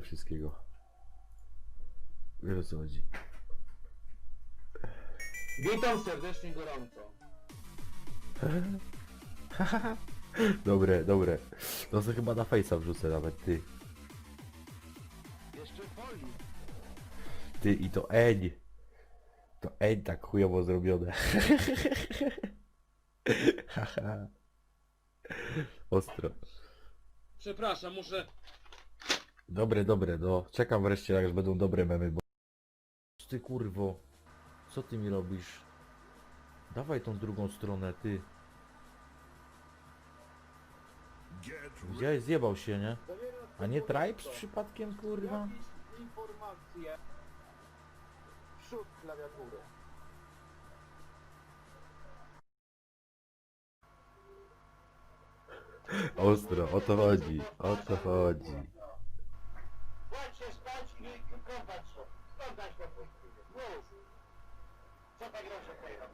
wszystkiego. Wiesz o co chodzi. Witam serdecznie gorąco. Dobre, dobre. No to chyba na face'a wrzucę nawet, ty. Jeszcze folii. Ty i to Eń. To Eń tak chujowo zrobione. Haha. Ostro. Przepraszam, muszę... Dobre, dobre, no. Czekam wreszcie, aż będą dobre memy, bo... Ty kurwo. Co ty mi robisz? Dawaj tą drugą stronę, ty. Widziałeś, zjebał się, nie? A nie Tribes przypadkiem, kurwa? Informacje. Przód klawiatury. Ostro, o to chodzi, o to chodzi. Się spać i kąpać się. Skądać po prostu. Mów. Co tak grosze pojechał?